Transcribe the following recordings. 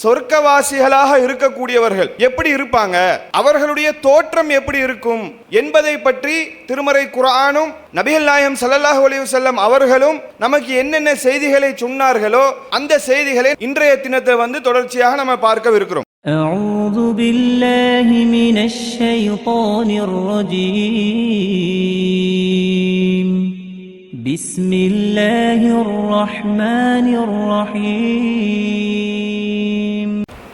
சொர்க்கவாசிகளாக இருக்கக்கூடியவர்கள் எப்படி இருப்பாங்க அவர்களுடைய தோற்றம் எப்படி இருக்கும் என்பதை பற்றி திருமறை குர்ஆனும் நபிகள் நாயம் ஸல்லல்லாஹு அலைஹி வஸல்லம் அவர்களும் நமக்கு என்னென்ன செய்திகளை சொன்னார்களோ அந்த செய்திகளை இன்றைய தினத்தை வந்து தொடர்ச்சியாக நம்ம பார்க்கவிருக்கிறோம் أعوذ بالله من الشيطان الرجيم بسم الله الرحمن الرحيم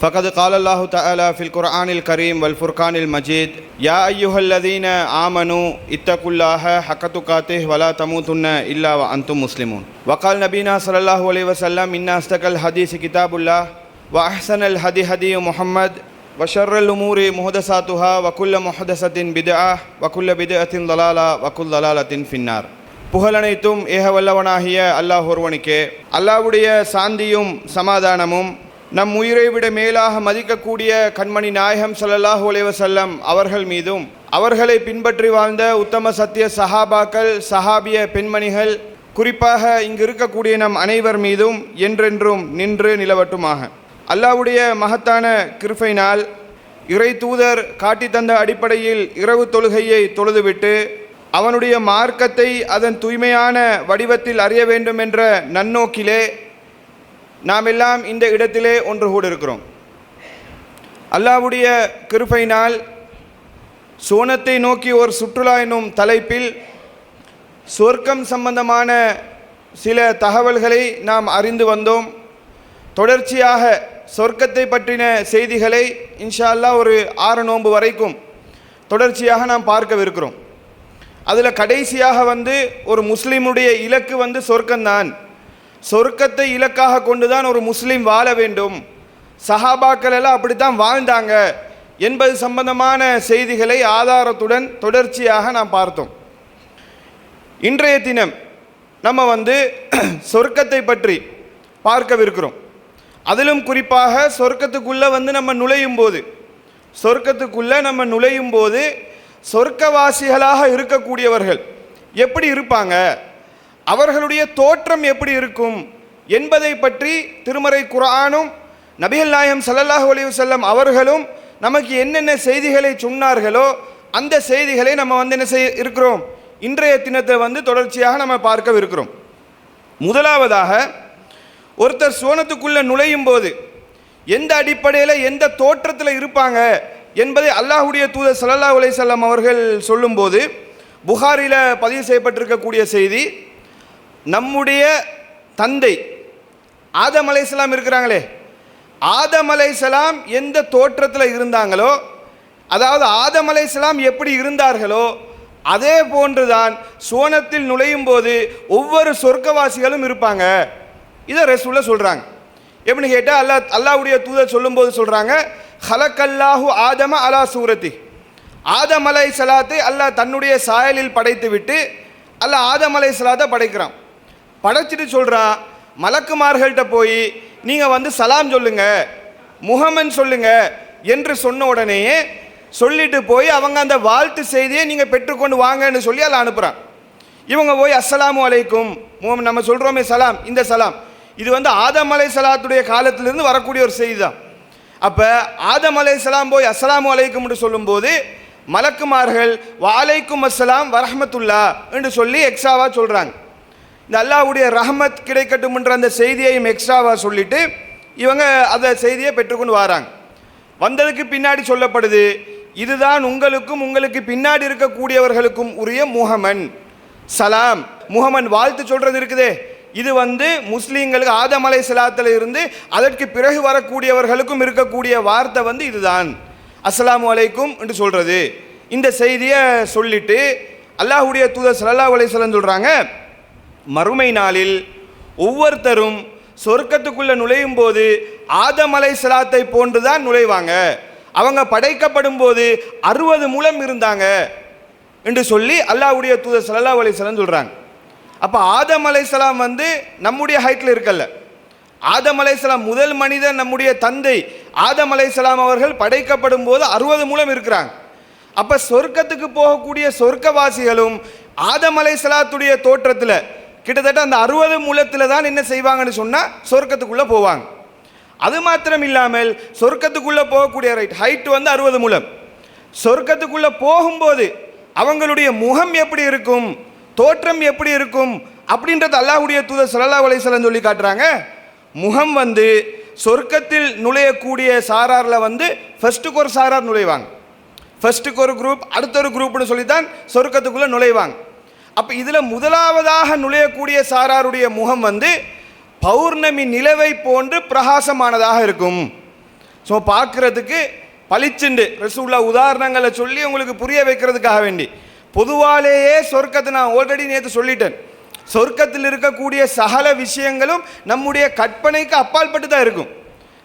فقد قال الله تعالى في القرآن الكريم والفرقان المجيد يا أيها الذين آمنوا اتقوا الله حق تقاته ولا تموتن إلا وأنتم مسلمون وقال نبينا صلى الله عليه وسلم إن أصدق الحديث كتاب الله وأحسن الهدي هدي محمد وشر الأمور محدثاتها وكل محدثة بدعة وكل بدعة ضلالة وكل ضلالة في النار புகழனைத்தும் ஏகவல்லவனாகிய அல்லாஹ் ஒருவனுக்கே அல்லாஹ்வுடைய சாந்தியும் சமாதானமும் நம் உயிரை விட மேலாக மதிக்கக்கூடிய கண்மணி நாயகம் சல்லல்லாஹ் அலைஹி அவர்கள் மீதும் அவர்களை பின்பற்றி வாழ்ந்த உத்தம சத்திய சஹாபாக்கள் சஹாபிய பெண்மணிகள் குறிப்பாக இங்கு இருக்கக்கூடிய நம் அனைவர் மீதும் என்றென்றும் நின்று நிலவட்டுமாக. அல்லாஹ்வுடைய மகத்தான கிருஃபைனால் இறை தூதர் காட்டி தந்த அடிப்படையில் இரவு தொழுகையை தொழுதுவிட்டு அவனுடைய மார்க்கத்தை அதன் தூய்மையான வடிவத்தில் அறிய வேண்டும் என்ற நன்னோக்கிலே நாம் எல்லாம் இந்த இடத்திலே ஒன்று கூட இருக்கிறோம் அல்லாஹ்வுடைய கிருபையினால் சோனத்தை நோக்கி ஒரு சுற்றுலா என்னும் தலைப்பில் சொர்க்கம் சம்பந்தமான சில தகவல்களை நாம் அறிந்து வந்தோம். தொடர்ச்சியாக சொர்க்கத்தை பற்றின செய்திகளை இன்ஷா அல்லாஹ் ஒரு ஆறு நோன்பு வரைக்கும் தொடர்ச்சியாக நாம் பார்க்கவிருக்கிறோம். அதில் கடைசியாக வந்து ஒரு முஸ்லீமுடைய இலக்கு வந்து சொர்க்கம்தான். சொர்க்கத்தை இலக்காக கொண்டு தான் ஒரு முஸ்லீம் வாழ வேண்டும். சஹாபாக்கள் எல்லாம் அப்படித்தான் வாழ்ந்தாங்க. என்பது சம்பந்தமான செய்திகளை ஆதாரத்துடன் தொடர்ச்சியாக நாம் பார்த்தோம். இன்றைய தினம் நம்ம வந்து சொர்க்கத்தை பற்றி பார்க்கவிருக்கிறோம். அதிலும் குறிப்பாக சொர்க்கத்துக்குள்ளே வந்து நம்ம நுழையும் போது சொர்க்கத்துக்குள்ளே நம்ம நுழையும் போது சொர்க்கவாசிகளாக இருக்கக்கூடியவர்கள் எப்படி இருப்பாங்க? அவர்களுடைய தோற்றம் எப்படி இருக்கும் என்பதை பற்றி திருமறை குரானும் நபிகள் நாயம் ஸல்லல்லாஹு அலி வல்லம் அவர்களும் நமக்கு என்னென்ன செய்திகளை சொன்னார்களோ அந்த செய்திகளை நம்ம வந்து என்ன செய்ய இருக்கிறோம்? இன்றைய தினத்தை வந்து தொடர்ச்சியாக நம்ம பார்க்க இருக்கிறோம் முதலாவதாக ஒருத்தர் சோனத்துக்குள்ளே நுழையும் போது எந்த அடிப்படையில் எந்த தோற்றத்தில் இருப்பாங்க என்பதை அல்லாஹ்வுடைய தூதர் ஸல்லல்லாஹு உலை வஸல்லம் அவர்கள் சொல்லும்போது புகாரில் பதிவு செய்யப்பட்டிருக்கக்கூடிய செய்தி நம்முடைய தந்தை ஆதம் அலைசலாம் இருக்கிறாங்களே ஆதம் அலைசலாம் எந்த தோற்றத்தில் இருந்தாங்களோ அதாவது ஆதம் அலைசலாம் எப்படி இருந்தார்களோ அதே போன்றுதான் சோனத்தில் நுழையும் போது ஒவ்வொரு சொர்க்கவாசிகளும் இருப்பாங்க. இதை ரசூல்ல சொல்கிறாங்க எப்படின்னு கேட்டால் அல்லாஹ் அல்லாவுடைய தூதர் சொல்லும்போது சொல்கிறாங்க ஹலக்கல்லாஹு ஆதம அலா சூரத்தி. ஆதம் அலை சலாத்தை அல்லாஹ் தன்னுடைய சாயலில் படைத்து விட்டு அல்ல ஆதம் அலை சலாத்தை படைக்கிறான். படைச்சிட்டு சொல்கிறான் மலக்குமார்கள்ட்ட போய் நீங்கள் வந்து சலாம் சொல்லுங்க முகமன் சொல்லுங்க என்று சொன்ன உடனேயே சொல்லிட்டு போய் அவங்க அந்த வாழ்த்து செய்தியை நீங்கள் பெற்றுக்கொண்டு வாங்கன்னு சொல்லி அதில் அனுப்புகிறான் இவங்க போய் அஸ்ஸலாமு அலைக்கும் நம்ம சொல்கிறோமே சலாம் இந்த சலாம். இது வந்து ஆதம் அலை சலாத்துடைய காலத்திலிருந்து வரக்கூடிய ஒரு செய்தி தான். அப்போ ஆதம் அலை சலாம் போய் அஸ்ஸலாமு அலைக்கும்னு சொல்லும்போது மலக்குமார்கள் வாலைக்கும் அஸ்ஸலாம் வரஹமத்துல்லா என்று சொல்லி எக்ஸ்ட்ராவாக சொல்கிறாங்க இந்த அல்லாஹ்வுடைய ரஹமத் கிடைக்கட்டும்ன்ற அந்த செய்தியையும் எக்ஸ்ட்ராவாக சொல்லிட்டு இவங்க அந்த செய்தியை பெற்றுக்கொண்டு வராங்க. வந்ததுக்கு பின்னாடி சொல்லப்படுது இதுதான் உங்களுக்கும் உங்களுக்கு பின்னாடி இருக்கக்கூடியவர்களுக்கும் உரிய முகமன் சலாம் முகமன் வாழ்த்து சொல்கிறது இருக்குதே. இது வந்து முஸ்லீம்களுக்கு ஆதமலை சலாத்தில் இருந்து அதற்கு பிறகு வரக்கூடியவர்களுக்கும் இருக்கக்கூடிய வார்த்தை வந்து இதுதான். அஸ்ஸலாமு அலைக்கும் என்று சொல்கிறது இந்த செய்தியை சொல்லிட்டு அல்லாஹ்வுடைய தூதர் சல்லா அலைஹி சொல்கிறாங்க மறுமை நாளில் ஒவ்வொருத்தரும் சொர்க்கத்துக்குள்ளே நுழையும் போது ஆதமலை அலை போன்று தான் நுழைவாங்க. அவங்க படைக்கப்படும் போது அறுபது மூலம் இருந்தாங்க என்று சொல்லி அல்லாவுடைய தூதர் சல்லா அலிஸ்லாம் சொல்கிறாங்க அப்போ ஆதம் அலைசலாம் வந்து நம்முடைய ஹைட்டில் இருக்கல்ல. ஆதம் அலைசலாம் முதல் மனிதன் நம்முடைய தந்தை. ஆதம் அலைசலாம் அவர்கள் படைக்கப்படும் போது அறுபது மூலம் இருக்கிறாங்க. அப்போ சொர்க்கத்துக்கு போகக்கூடிய சொர்க்கவாசிகளும் ஆதம் அலைசலாத்துடைய தோற்றத்தில் கிட்டத்தட்ட அந்த அறுபது மூலத்தில் தான் என்ன செய்வாங்கன்னு சொன்னால் சொர்க்கத்துக்குள்ளே போவாங்க. அது மாத்திரம் இல்லாமல் சொர்க்கத்துக்குள்ளே போகக்கூடிய ரைட் ஹைட் வந்து அறுபது மூலம். சொர்க்கத்துக்குள்ளே போகும்போது அவங்களுடைய முகம் எப்படி இருக்கும் தோற்றம் எப்படி இருக்கும் அப்படின்றது அல்லாஹுடைய தூதர் ஸல்லல்லாஹு அலைஹி சொல்லி காட்டுறாங்க. முகம் வந்து சொர்க்கத்தில் நுழையக்கூடிய சாராரில் வந்து ஃபர்ஸ்ட்டுக்கு ஒரு சாரார் நுழைவாங்க. ஃபர்ஸ்ட்டுக்கு ஒரு குரூப் அடுத்த ஒரு குரூப்னு சொல்லி தான் சொர்க்கத்துக்குள்ளே நுழைவாங்க. அப்போ இதில் முதலாவதாக நுழையக்கூடிய சாராருடைய முகம் வந்து பௌர்ணமி நிலவை போன்று பிரகாசமானதாக இருக்கும். ஸோ பார்க்குறதுக்கு பளிச்சுண்டு. ரசூல்லா உதாரணங்களை சொல்லி உங்களுக்கு புரிய வைக்கிறதுக்காக வேண்டி. பொதுவாலேயே சொர்க்கத்தை நான் ஆல்ரெடி நேற்று சொல்லிட்டேன். சொர்க்கத்தில் இருக்கக்கூடிய சகல விஷயங்களும் நம்முடைய கற்பனைக்கு அப்பாற்பட்டு தான் இருக்கும்.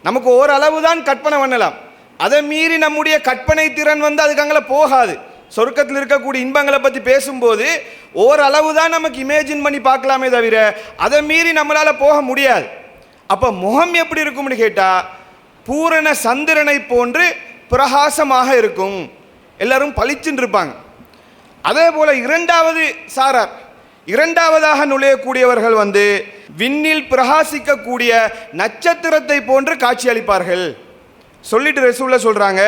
நமக்கு ஓரளவு தான் கற்பனை பண்ணலாம். அதை மீறி நம்முடைய கற்பனை திறன் வந்து அதுக்கு அங்கே போகாது. சொர்க்கத்தில் இருக்கக்கூடிய இன்பங்களை பற்றி பேசும்போது ஓரளவு தான் நமக்கு இமேஜின் பண்ணி பார்க்கலாமே தவிர அதை மீறி நம்மளால் போக முடியாது. அப்போ முகம் எப்படி இருக்கும்னு கேட்டால் பூரண சந்திரனை போன்று பிரகாசமாக இருக்கும். எல்லாரும் பளிச்சுன்னு இருப்பாங்க. அதே போல் இரண்டாவது சாரார் இரண்டாவதாக நுழையக்கூடியவர்கள் வந்து விண்ணில் பிரகாசிக்கக்கூடிய நட்சத்திரத்தை போன்று காட்சியளிப்பார்கள். சொல்லிட்டு ரசூல்ல சொல்கிறாங்க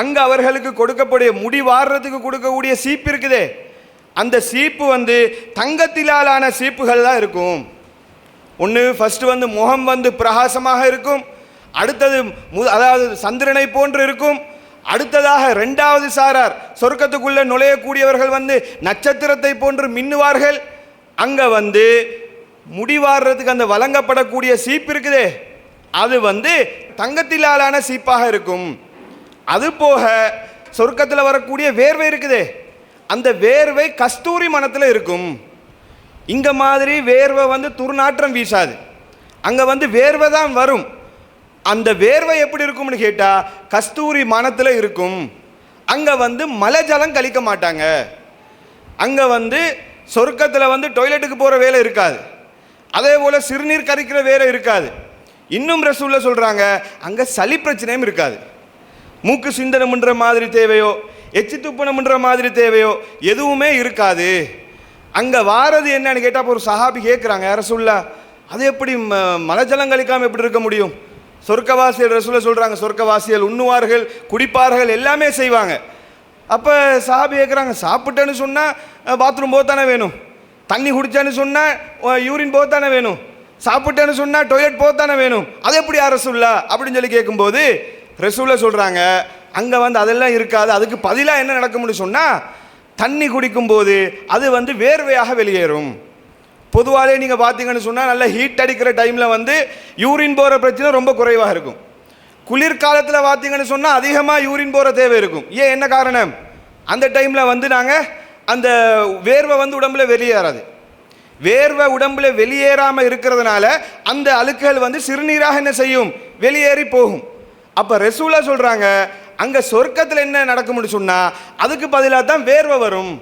அங்கே அவர்களுக்கு கொடுக்கக்கூடிய முடி வாடுறதுக்கு கொடுக்கக்கூடிய சீப்பு இருக்குதே. அந்த சீப்பு வந்து தங்கத்திலாலான சீப்புகள் தான் இருக்கும். ஒன்று ஃபஸ்ட்டு வந்து முகம் வந்து பிரகாசமாக இருக்கும். அடுத்தது மு அதாவது சந்திரனை போன்று இருக்கும். அடுத்ததாக ரெண்டாவது சாரார் சொர்க்கத்துக்குள்ளே நுழையக்கூடியவர்கள் வந்து நட்சத்திரத்தை போன்று மின்னுவார்கள். அங்கே வந்து முடிவாடுறதுக்கு அந்த வழங்கப்படக்கூடிய சீப்பு இருக்குதே. அது வந்து தங்கத்திலாலான சீப்பாக இருக்கும். அது போக சொர்க்கத்தில் வரக்கூடிய வேர்வை இருக்குதே. அந்த வேர்வை கஸ்தூரி மனத்தில் இருக்கும். இங்க மாதிரி வேர்வை வந்து துர்நாற்றம் வீசாது. அங்க வந்து வேர்வை தான் வரும். அந்த வேர்வை எப்படி இருக்கும்னு கேட்டா கஸ்தூரி மனத்தில் இருக்கும். அங்க வந்து மலை ஜலம் கழிக்க மாட்டாங்க. அங்க வந்து சொர்க்கத்தில் வந்து டாய்லெட்டுக்கு போகிற வேலை இருக்காது. அதே போல் சிறுநீர் கரிக்கிற வேலை இருக்காது. இன்னும் ரசூல்ல சொல்கிறாங்க அங்கே சளி பிரச்சனையும் இருக்காது. மூக்கு சிந்தனம்ன்ற மாதிரி தேவையோ எச்சி துப்பணம்ன்ற மாதிரி தேவையோ எதுவுமே இருக்காது. அங்கே வாரது என்னன்னு கேட்டால் ஒரு சஹாபி கேட்குறாங்க ரசூல்லா அது எப்படி ம- மலஜலம் கழிக்காமல் எப்படி இருக்க முடியும்? சொர்க்கவாசியல் ரசூல சொல்கிறாங்க சொர்க்கவாசியல் உண்ணுவார்கள் குடிப்பார்கள் எல்லாமே செய்வாங்க. அப்போ சாபி கேட்குறாங்க சாப்பிட்டேன்னு சொன்னால் பாத்ரூம் போகத்தானே வேணும்? தண்ணி குடிச்சேன்னு சொன்னால் யூரின் போகத்தானே வேணும்? சாப்பிட்டேன்னு சொன்னால் டொய்லெட் போகத்தானே வேணும். அது எப்படி யார் இல்லை அப்படின்னு சொல்லி கேட்கும்போது ரசூல்ல சொல்கிறாங்க அங்கே வந்து அதெல்லாம் இருக்காது அதுக்கு பதிலாக என்ன நடக்கும்னு சொன்னால் தண்ணி குடிக்கும்போது அது வந்து வேர்வையாக வெளியேறும். பொதுவாகவே நீங்கள் பார்த்தீங்கன்னு சொன்னால் நல்லா ஹீட் அடிக்கிற டைமில் வந்து யூரின் போகிற பிரச்சனை ரொம்ப குறைவாக இருக்கும். குளிர்காலத்தில் பார்த்தீங்கன்னு சொன்னால் அதிகமாக யூரின் போகிற தேவை இருக்கும். ஏன் என்ன காரணம்? அந்த டைமில் வந்து நாங்கள் அந்த வேர்வை வந்து உடம்புல வெளியேறாது. வேர்வை உடம்புல வெளியேறாமல் இருக்கிறதுனால அந்த அழுக்குகள் வந்து சிறுநீராக என்ன செய்யும்? வெளியேறி போகும். அப்போ ரெசூலா சொல்கிறாங்க அங்கே சொர்க்கத்தில் என்ன நடக்கும்னு சொன்னால் அதுக்கு பதிலாக தான் வேர்வை வரும்.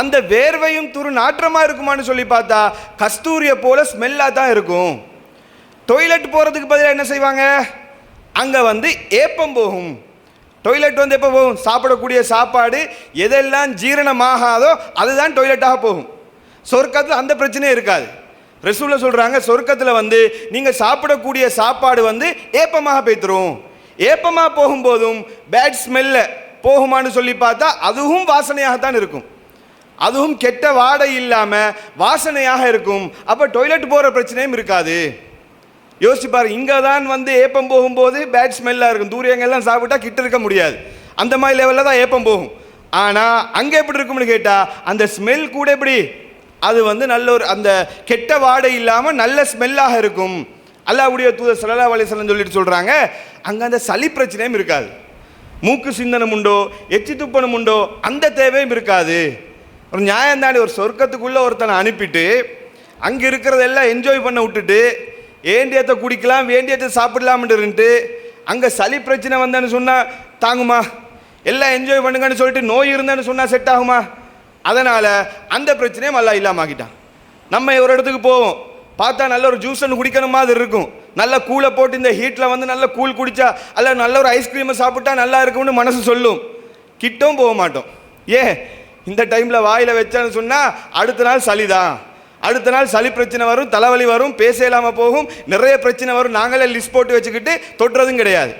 அந்த வேர்வையும் துரு நாற்றமாக இருக்குமான்னு சொல்லி பார்த்தா கஸ்தூரியை போல ஸ்மெல்லாக தான் இருக்கும். டொய்லெட் போகிறதுக்கு பதிலாக என்ன செய்வாங்க? அங்கே வந்து ஏப்பம் போகும். டொய்லெட் வந்து எப்போ போகும்? சாப்பிடக்கூடிய சாப்பாடு எதெல்லாம் ஜீரணமாகாதோ அதுதான் டொய்லெட்டாக போகும். சொர்க்கத்தில் அந்த பிரச்சனையே இருக்காது. ரசூல சொல்கிறாங்க சொர்க்கத்தில் வந்து நீங்கள் சாப்பிடக்கூடிய சாப்பாடு வந்து ஏப்பமாக பேத்துரும். ஏப்பமாக போகும்போதும் பேட் ஸ்மெல்ல போகுமான்னு சொல்லி பார்த்தா அதுவும் வாசனையாகத்தான் இருக்கும். அதுவும் கெட்ட வாடை இல்லாமல் வாசனையாக இருக்கும். அப்போ டொய்லெட் போகிற பிரச்சனையும் இருக்காது. யோசிப்பார் பாரு இங்கே தான் வந்து ஏப்பம் போகும்போது பேட் ஸ்மெல்லாக இருக்கும். தூரியங்கள்லாம் சாப்பிட்டா கிட்ட இருக்க முடியாது. அந்த மாதிரி லெவலில் தான் ஏப்பம் போகும். ஆனால் அங்கே எப்படி இருக்கும்னு கேட்டால் அந்த ஸ்மெல் கூட எப்படி? அது வந்து நல்ல ஒரு அந்த கெட்ட வாடை இல்லாமல் நல்ல ஸ்மெல்லாக இருக்கும். அல்லாவுடைய தூதர் ஸல்லல்லாஹு அலைஹி சொல்லிட்டு சொல்கிறாங்க அங்கே அந்த சளி பிரச்சனையும் இருக்காது. மூக்கு சிந்தனம் உண்டோ எச்சி துப்பனம் உண்டோ அந்த தேவையும் இருக்காது. ஒரு நியாயம் தாண்டி ஒரு சொர்க்கத்துக்குள்ளே ஒருத்தனை அனுப்பிட்டு அங்கே இருக்கிறதெல்லாம் என்ஜாய் பண்ண விட்டுட்டு வேண்டியத்தை குடிக்கலாம் வேண்டியத்தை சாப்பிடலாம்ன்ட்டு அங்கே சளி பிரச்சனை வந்தேன்னு சொன்னால் தாங்குமா? எல்லாம் என்ஜாய் பண்ணுங்கன்னு சொல்லிட்டு நோய் இருந்தேன்னு சொன்னால் செட் ஆகுமா? அதனால் அந்த பிரச்சனையும் அல்லா இல்லாமல் ஆகிட்டான் நம்ம ஒரு இடத்துக்கு போவோம் பார்த்தா நல்ல ஒரு ஜூஸ் ஒன்று குடிக்கிற மாதிரி இருக்கும். நல்ல கூலை போட்டு இந்த ஹீட்டில் வந்து நல்ல கூழ் குடித்தா அல்ல நல்ல ஒரு ஐஸ்கிரீமை சாப்பிட்டா நல்லா இருக்கும்னு மனசு சொல்லும். கிட்டவும் போக மாட்டோம். ஏன்? இந்த டைமில் வாயில் வச்சான்னு சொன்னால் அடுத்த நாள் சளிதான். அடுத்த நாள் சளி பிரச்சனை வரும் தலைவலி வரும் பேச இல்லாமல் போகும். நிறைய பிரச்சனை வரும். நாங்களே லிஸ்ட் போட்டு வச்சுக்கிட்டு தொட்டுறதும் கிடையாது.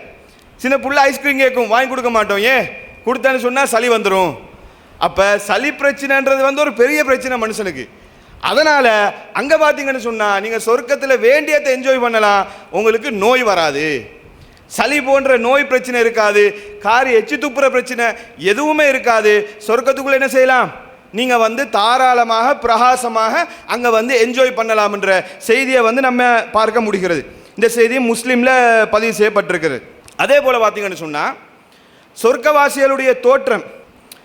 சின்ன புள்ள ஐஸ்கிரீம் கேட்கும் வாங்கி கொடுக்க மாட்டோம். ஏன்? கொடுத்தேன்னு சொன்னால் சளி வந்துடும் அப்போ சளி பிரச்சனைன்றது வந்து ஒரு பெரிய பிரச்சனை மனுஷனுக்கு. அதனால் அங்கே பார்த்தீங்கன்னு சொன்னால் நீங்கள் சொர்க்கத்தில் வேண்டியத்தை என்ஜாய் பண்ணலாம் உங்களுக்கு நோய் வராது. சளி போன்ற நோய் பிரச்சனை இருக்காது. காரி எச்சு துப்புற பிரச்சனை எதுவுமே இருக்காது. சொர்க்கத்துக்குள்ளே என்ன செய்யலாம்? நீங்கள் வந்து தாராளமாக பிரகாசமாக அங்கே வந்து என்ஜாய் பண்ணலாம்ன்ற செய்தியை வந்து நம்ம பார்க்க முடிகிறது. இந்த செய்தி முஸ்லீமில் பதிவு செய்யப்பட்டிருக்கிறது அதே போல் பார்த்தீங்கன்னு சொன்னால் சொர்க்கவாசிகளுடைய தோற்றம்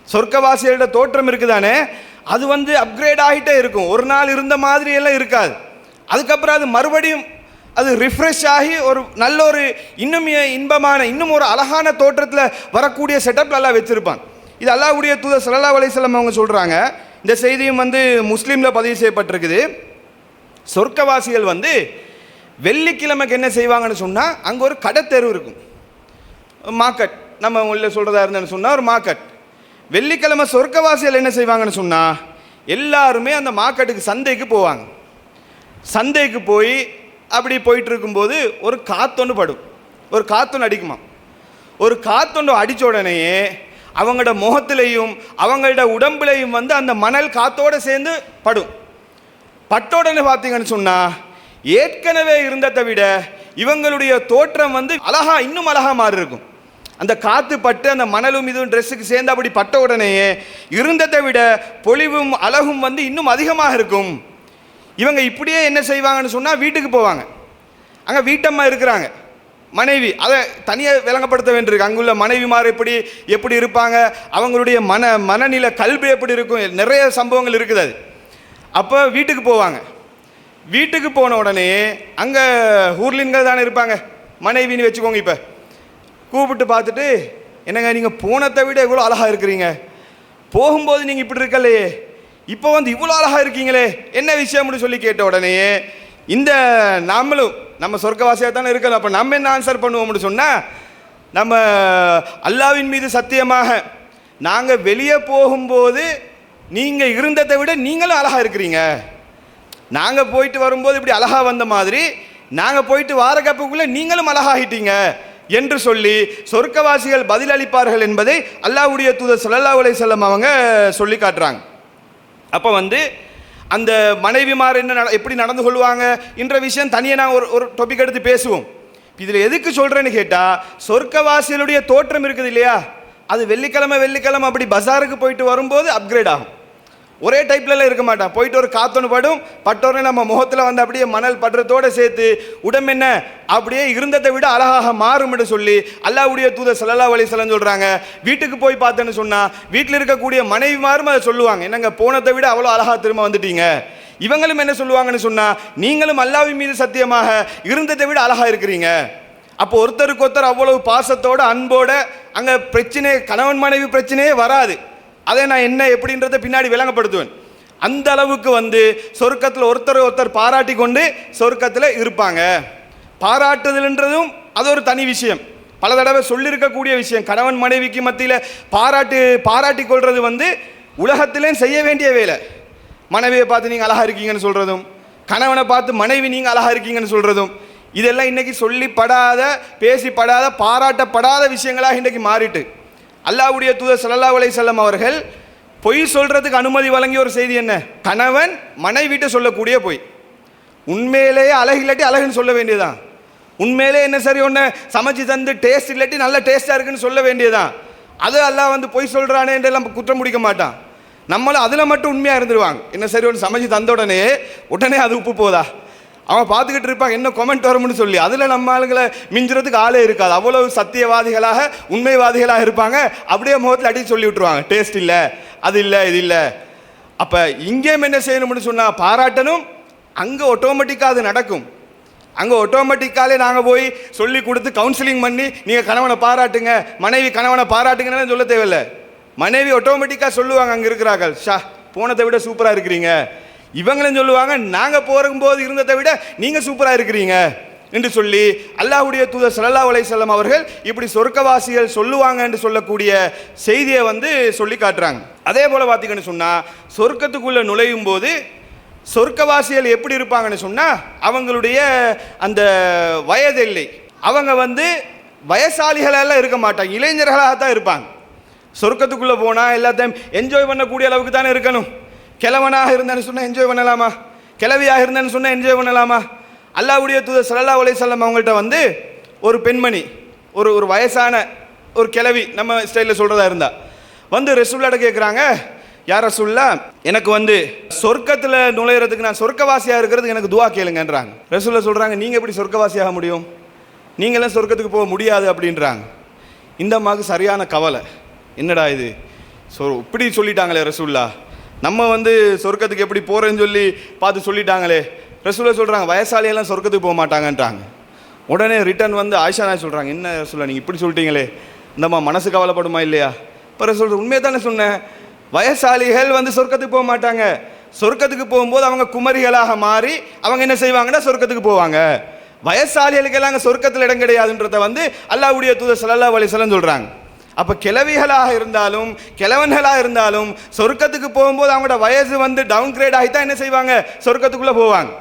சொர்க்கவாசிகளோட தோற்றம் இருக்குதானே? அது வந்து அப்கிரேட் ஆகிட்டே இருக்கும். ஒரு நாள் இருந்த மாதிரி எல்லாம் இருக்காது. அதுக்கப்புறம் அது மறுபடியும் அது ரிஃப்ரெஷ் ஆகி ஒரு நல்ல ஒரு இன்னும் இன்பமான இன்னும் ஒரு அழகான தோற்றத்தில் வரக்கூடிய செட்டப் எல்லாம் வச்சுருப்பான். இது அல்லாஹ்வுடைய தூதர் ஸல்லல்லாஹு அலைஹி அவங்க சொல்கிறாங்க இந்த செய்தியும் வந்து முஸ்லீமில் பதிவு செய்யப்பட்டிருக்குது. சொர்க்கவாசிகள் வந்து வெள்ளிக்கிழமைக்கு என்ன செய்வாங்கன்னு சொன்னால் அங்கே ஒரு கடத்தெரு இருக்கும். மார்க்கெட். நம்ம உள்ள சொல்கிறதா இருந்தேன்னு சொன்னால் ஒரு மார்க்கெட். வெள்ளிக்கிழமை சொர்க்கவாசிகள் என்ன செய்வாங்கன்னு சொன்னால் எல்லாருமே அந்த மார்க்கெட்டுக்கு சந்தைக்கு போவாங்க. சந்தைக்கு போய் அப்படி போயிட்டு இருக்கும்போது ஒரு காத்தொன்று படும். ஒரு காத்தொன்று அடிக்குமா? ஒரு காத்தொன்று அடித்த உடனேயே அவங்களோட முகத்திலையும் அவங்களோட உடம்புலையும் வந்து அந்த மணல் காத்தோடு சேர்ந்து படும். பட்ட உடனே பார்த்தீங்கன்னு சொன்னால் ஏற்கனவே இருந்ததை விட இவங்களுடைய தோற்றம் வந்து அழகா இன்னும் அழகா மாறி இருக்கும் அந்த காற்று பட்டு அந்த மணலும் இதுவும் ட்ரெஸ்ஸுக்கு சேர்ந்து அப்படி பட்ட உடனேயே இருந்ததை விட பொழிவும் அழகும் வந்து இன்னும் அதிகமாக இருக்கும். இவங்க இப்படியே என்ன செய்வாங்கன்னு சொன்னால் வீட்டுக்கு போவாங்க. அங்கே வீட்டம்மா இருக்கிறாங்க. மனைவி அதை தனியாக விளங்கப்படுத்த வேண்டியிருக்கு. அங்குள்ள மனைவிமார் எப்படி எப்படி இருப்பாங்க? அவங்களுடைய மன மனநிலை கல்வி எப்படி இருக்கும்? நிறைய சம்பவங்கள் இருக்குது அது. அப்போ வீட்டுக்கு போவாங்க. வீட்டுக்கு போன உடனே அங்கே ஊர்லின்கள் தானே இருப்பாங்க. மனைவின்னு வச்சுக்கோங்க இப்போ. கூப்பிட்டு பார்த்துட்டு என்னங்க நீங்கள் போனதை விட இவ்வளோ அழகாக இருக்கிறீங்க? போகும்போது நீங்கள் இப்படி இருக்கலையே. இப்போ வந்து இவ்வளோ அழகாக இருக்கீங்களே என்ன விஷயம்னு சொல்லி கேட்ட உடனே இந்த நாமளும் நம்ம சொர்க்கவாசியாக தானே இருக்கணும் அப்போ நம்ம என்ன ஆன்சர் பண்ணுவோம்னு சொன்னால் நம்ம அல்லாவின் மீது சத்தியமாக நாங்கள் வெளியே போகும்போது நீங்கள் இருந்ததை விட நீங்களும் அழகாக இருக்கிறீங்க. நாங்கள் போயிட்டு வரும்போது இப்படி அழகாக வந்த மாதிரி நாங்கள் போயிட்டு வார கப்புக்குள்ளே நீங்களும் அழகாகிட்டீங்க. என்று சொல்லி சொர்க்கவாசிகள் பதிலளிப்பார்கள் என்பதை அல்லாஹ்வுடைய தூதர் சல்லா உலை செல்லம் அவங்க சொல்லி காட்டுறாங்க. அப்போ வந்து அந்த மனைவிமார் என்ன நட- எப்படி நடந்து கொள்வாங்க என்ற விஷயம் தனியாக நான் ஒரு ஒரு டாபிக் எடுத்து பேசுவோம். இதில் எதுக்கு சொல்கிறேன்னு கேட்டால் சொர்க்கவாசிகளுடைய தோற்றம் இருக்குது இல்லையா? அது வெள்ளிக்கிழமை வெள்ளிக்கிழமை அப்படி பஜாருக்கு போயிட்டு வரும்போது அப்கிரேட் ஆகும். ஒரே டைப்லலாம் இருக்க மாட்டான். போயிட்டு ஒரு காத்தொன்று படும் பட்டோடனே நம்ம முகத்தில் வந்து அப்படியே மணல் படுறதோடு சேர்த்து உடம்பு என்ன? அப்படியே இருந்ததை விட அழகாக மாறும்னு சொல்லி அல்லாஹ்வுடைய தூத ஸல்லல்லாஹு வழி வஸல்லம் சொல்கிறாங்க வீட்டுக்கு போய் பார்த்தேன்னு சொன்னால் வீட்டில் இருக்கக்கூடிய மனைவிமாரும் அதை சொல்லுவாங்க. என்னங்க போனதை விட அவ்வளோ அழகாக திரும்ப வந்துட்டீங்க? இவங்களும் என்ன சொல்லுவாங்கன்னு சொன்னால் நீங்களும் அல்லாவின் மீது சத்தியமாக இருந்ததை விட அழகாக இருக்கிறீங்க. அப்போ ஒருத்தருக்கு ஒருத்தர் அவ்வளவு பாசத்தோட அன்போட அங்கே பிரச்சனை கணவன் மனைவி பிரச்சனையே வராது. அதை நான் என்ன எப்படின்றத பின்னாடி விளங்கப்படுத்துவேன். அந்த அளவுக்கு வந்து சொர்க்கத்தில் ஒருத்தர் ஒருத்தர் பாராட்டி கொண்டு சொர்க்கத்தில் இருப்பாங்க. பாராட்டுதல்ன்றதும் அது ஒரு தனி விஷயம். பல தடவை சொல்லியிருக்கக்கூடிய விஷயம். கணவன் மனைவிக்கு மத்தியில் பாராட்டு பாராட்டி கொள்வது வந்து உலகத்திலே செய்ய வேண்டிய வேலை. மனைவியை பார்த்து நீங்கள் அழகா இருக்கீங்கன்னு சொல்கிறதும் கணவனை பார்த்து மனைவி நீங்கள் அழகா இருக்கீங்கன்னு சொல்கிறதும் இதெல்லாம் இன்றைக்கி சொல்லிப்படாத பேசிப்படாத பாராட்டப்படாத விஷயங்களாக இன்றைக்கு மாறிட்டு. அல்லாவுடைய தூதர் சல்லா அலை செல்லம் அவர்கள் பொய் சொல்கிறதுக்கு அனுமதி வழங்கிய ஒரு செய்தி என்ன? கணவன் மனைவிட்டு சொல்லக்கூடிய பொய். உண்மையிலேயே அழகு இல்லாட்டி அழகுன்னு சொல்ல வேண்டியதான் உண்மையிலே என்ன சரி ஒன்று சமைச்சு தந்து டேஸ்ட் இல்லாட்டி நல்ல டேஸ்ட்டாக இருக்குன்னு சொல்ல வேண்டியதுதான். அது அல்லாஹ் வந்து பொய் சொல்கிறானே என்றெல்லாம் குற்றம் முடிக்க மாட்டான். நம்மளும் அதில் மட்டும் உண்மையாக இருந்துருவாங்க. என்ன சரி ஒன்று சமைச்சு தந்த உடனே உடனே அது உப்பு போதா? அவன் பார்த்துக்கிட்டு இருப்பான் என்ன கமெண்ட் வரும்னு சொல்லி. அதில் நம்ம ஆளுங்களை மிஞ்சுறதுக்கு ஆளே இருக்காது. அவ்வளவு சத்தியவாதிகளாக உண்மைவாதிகளாக இருப்பாங்க. அப்படியே முகத்தில் அடித்து சொல்லி விட்டுருவாங்க. டேஸ்ட் இல்லை அது இல்லை இது இல்லை. அப்போ இங்கேயும் என்ன செய்யணும்னு சொன்னால் பாராட்டணும். அங்கே ஆட்டோமேட்டிக்காக அது நடக்கும். அங்கே ஆட்டோமேட்டிக்காலே நாங்கள் போய் சொல்லி கொடுத்து கவுன்சிலிங் பண்ணி நீங்கள் கணவனை பாராட்டுங்க மனைவி கணவனை பாராட்டுங்கன்னு சொல்ல தேவையில்ல. மனைவி ஆட்டோமேட்டிக்காக சொல்லுவாங்க அங்கே இருக்கிறார்கள். ஷா போனதை விட சூப்பராக இருக்கிறீங்க. இவங்களும் சொல்லுவாங்க நாங்கள் போகும்போது இருந்ததை விட நீங்கள் சூப்பராக இருக்கிறீங்க. என்று சொல்லி அல்லாஹுடைய தூதர் சல்லா அலைஹி அவர்கள் இப்படி சொர்க்கவாசிகள் சொல்லுவாங்க என்று சொல்லக்கூடிய செய்தியை வந்து சொல்லி காட்டுறாங்க. அதே போல் பார்த்தீங்கன்னு சொன்னால் சொர்க்கத்துக்குள்ளே நுழையும் போது சொர்க்கவாசிகள் எப்படி இருப்பாங்கன்னு சொன்னால் அவங்களுடைய அந்த வயது இல்லை. அவங்க வந்து வயசாளிகளெல்லாம் இருக்க மாட்டாங்க இளைஞர்களாக தான் இருப்பாங்க. சொர்க்கத்துக்குள்ளே போனால் எல்லாத்தையும் என்ஜாய் பண்ணக்கூடிய அளவுக்கு தானே இருக்கணும். கிழவனாக இருந்தேன்னு சொன்னால் என்ஜாய் பண்ணலாமா? கிழவியாக இருந்தேன்னு சொன்னால் என்ஜாய் பண்ணலாமா? அல்லாவுடைய தூதர் ஸல்லல்லாஹு உலை செல்லம் அவங்கள்ட்ட வந்து ஒரு பெண்மணி ஒரு ஒரு வயசான ஒரு கிழவி நம்ம ஸ்டைலில் சொல்கிறதா இருந்தா. வந்து ரசூல்லாட்ட கேட்குறாங்க யார் ரசூல்லா எனக்கு வந்து சொர்க்கத்தில் நுழையிறதுக்கு நான் சொர்க்கவாசியாக இருக்கிறதுக்கு எனக்கு துவா கேளுங்கன்றாங்க. ரசூல்லா சொல்கிறாங்க நீங்கள் எப்படி சொர்க்கவாசியாக முடியும்? நீங்களாம் சொர்க்கத்துக்கு போக முடியாது அப்படின்றாங்க. இந்த அம்மாவுக்கு சரியான கவலை. என்னடா இது? ஸோ இப்படி சொல்லிட்டாங்களே ரசூல்லா. நம்ம வந்து சொர்க்கத்துக்கு எப்படி போகிறேன்னு சொல்லி பார்த்து சொல்லிட்டாங்களே. ரசூலை சொல்கிறாங்க வயசாலியெல்லாம் சொர்க்கத்துக்கு போக மாட்டாங்கன்றாங்க. உடனே ரிட்டர்ன் வந்து ஆயிஷா நாய் சொல்கிறாங்க என்ன ரசூலா நீங்கள் இப்படி சொல்லிட்டீங்களே? இந்தம்மா மனசு கவலைப்படுமா இல்லையா? இப்போ ரசூல் உண்மையை தானே சொன்னேன். வயசாலிகள் வந்து சொர்க்கத்துக்கு போக மாட்டாங்க. சொர்க்கத்துக்கு போகும்போது அவங்க குமரிகளாக மாறி அவங்க என்ன செய்வாங்கன்னா சொர்க்கத்துக்கு போவாங்க. வயசாலிகளுக்கெல்லாம் அங்கே சொர்க்கத்தில் இடம் கிடையாதுன்றத வந்து அல்லாஹ்வுடைய தூதர் ஸல்லல்லாஹு வலிசலன்னு சொல்கிறாங்க அப்போ கிழவிகளாக இருந்தாலும் கிழவன்களாக இருந்தாலும் சொர்க்கத்துக்கு போகும்போது அவங்களோட வயசு வந்து டவுன் கிரேட் ஆகி தான் என்ன செய்வாங்க? சொர்க்கத்துக்குள்ளே போவாங்க.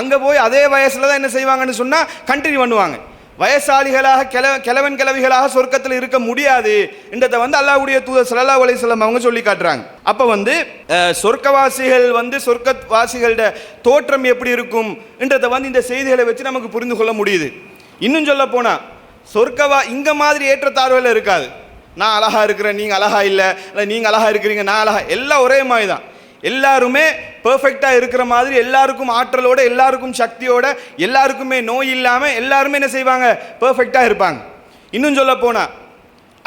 அங்கே போய் அதே வயசில் தான் என்ன செய்வாங்கன்னு சொன்னால் கண்டினியூ பண்ணுவாங்க. வயசாளிகளாக கிழ கிழவன் கிழவிகளாக சொர்க்கத்தில் இருக்க முடியாது. என்றதை வந்து அல்லாவுடைய தூதர் ஸல்லல்லாஹு அலைஹி அவங்க சொல்லி காட்டுறாங்க. அப்போ வந்து சொர்க்கவாசிகள் வந்து சொர்க்கவாசிகளோட தோற்றம் எப்படி இருக்கும்? என்றதை வந்து இந்த செய்திகளை வச்சு நமக்கு புரிந்து கொள்ள முடியுது. இன்னும் சொல்ல போனால் சொர்க்கவா இங்கே மாதிரி ஏற்றத்தாழ்வுகள் இருக்காது. நான் அழகா இருக்கிறேன் நீங்கள் அழகா இல்லை. இல்லை நீங்கள் அழகா இருக்கிறீங்க நான் அழகா எல்லாம் ஒரே மாதிரி தான். எல்லாருமே பர்ஃபெக்டாக இருக்கிற மாதிரி எல்லாருக்கும் ஆற்றலோட எல்லாருக்கும் சக்தியோட எல்லாருக்குமே நோய் இல்லாமல் எல்லாருமே என்ன செய்வாங்க? பர்ஃபெக்டாக இருப்பாங்க. இன்னும் சொல்ல போனால்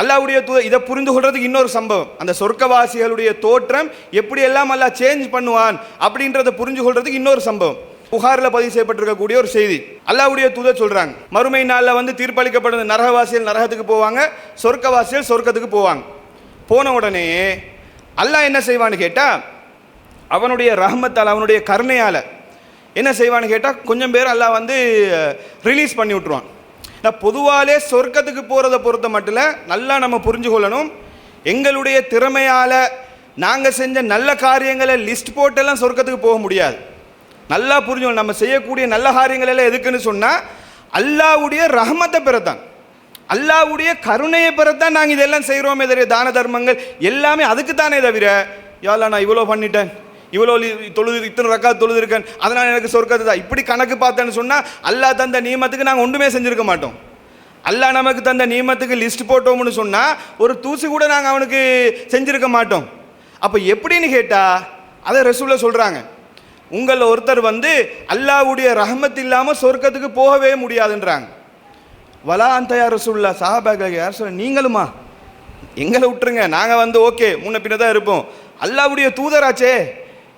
அல்லாவுடைய தூ இதை புரிந்து கொள்றதுக்கு இன்னொரு சம்பவம். அந்த சொர்க்கவாசிகளுடைய தோற்றம் எப்படி எல்லாம் அல்லாஹ் சேஞ்ச் பண்ணுவான் அப்படின்றத புரிஞ்சு கொள்றதுக்கு இன்னொரு சம்பவம். புகாரில் பதிவு செய்யப்பட்டிருக்கக்கூடிய ஒரு செய்தி. அல்லாவுடைய தூதர் சொல்கிறாங்க மறுமை நாளில் வந்து தீர்ப்பளிக்கப்படும் நரகவாசிகள் நரகத்துக்கு போவாங்க சொர்க்கவாசிகள் சொர்க்கத்துக்கு போவாங்க. போன உடனே அல்லாஹ் என்ன செய்வான்னு கேட்டால் அவனுடைய ரஹமத்தால் அவனுடைய கருணையால் என்ன செய்வான்னு கேட்டால் கொஞ்சம் பேர் அல்லாஹ் வந்து ரிலீஸ் பண்ணி விட்ருவான் நான் பொதுவாலே சொர்க்கத்துக்கு போகிறத பொறுத்த மட்டும் நல்லா நம்ம புரிஞ்சு கொள்ளணும். எங்களுடைய திறமையால் நாங்கள் செஞ்ச நல்ல காரியங்களை லிஸ்ட் போட்டெல்லாம் சொர்க்கத்துக்கு போக முடியாது. நல்லா புரிஞ்சுக்கணும். நம்ம செய்யக்கூடிய நல்ல காரியங்கள் எல்லாம் எதுக்குன்னு சொன்னால் அல்லாவுடைய ரஹமத்தை பெறத்தான். அல்லாஹ்வுடைய கருணையை பெறத்தான் நாங்கள் இதெல்லாம் செய்கிறோமே தவிர தான தர்மங்கள் எல்லாமே அதுக்கு தானே தவிர யாழ்லா நான் இவ்வளோ பண்ணிட்டேன். இவ்வளோ தொழுது இத்தனை ரக்கா தொழுது இருக்கேன் அதனால் எனக்கு சொர்க்கத்தை தான். இப்படி கணக்கு பார்த்தேன்னு சொன்னால் அல்லாஹ் தந்த நியமத்துக்கு நாங்கள் ஒன்றுமே செஞ்சுருக்க மாட்டோம். அல்லாஹ் நமக்கு தந்த நியமத்துக்கு லிஸ்ட் போட்டோம்னு சொன்னால் ஒரு தூசி கூட நாங்கள் அவனுக்கு செஞ்சிருக்க மாட்டோம். அப்போ எப்படின்னு கேட்டால் அதை ரசூலில் சொல்கிறாங்க உங்கள் ஒருத்தர் வந்து அல்லாஹ்வுடைய ரஹமத் இல்லாமல் சொர்க்கத்துக்கு போகவே முடியாதுன்றாங்க. வலா அந்த யார் ரசூல்லா யார் சொல்ல நீங்களுமா? எங்களை விட்டுருங்க நாங்கள் வந்து ஓகே முன்ன பின்ன தான் இருப்போம். அல்லாவுடைய தூதராச்சே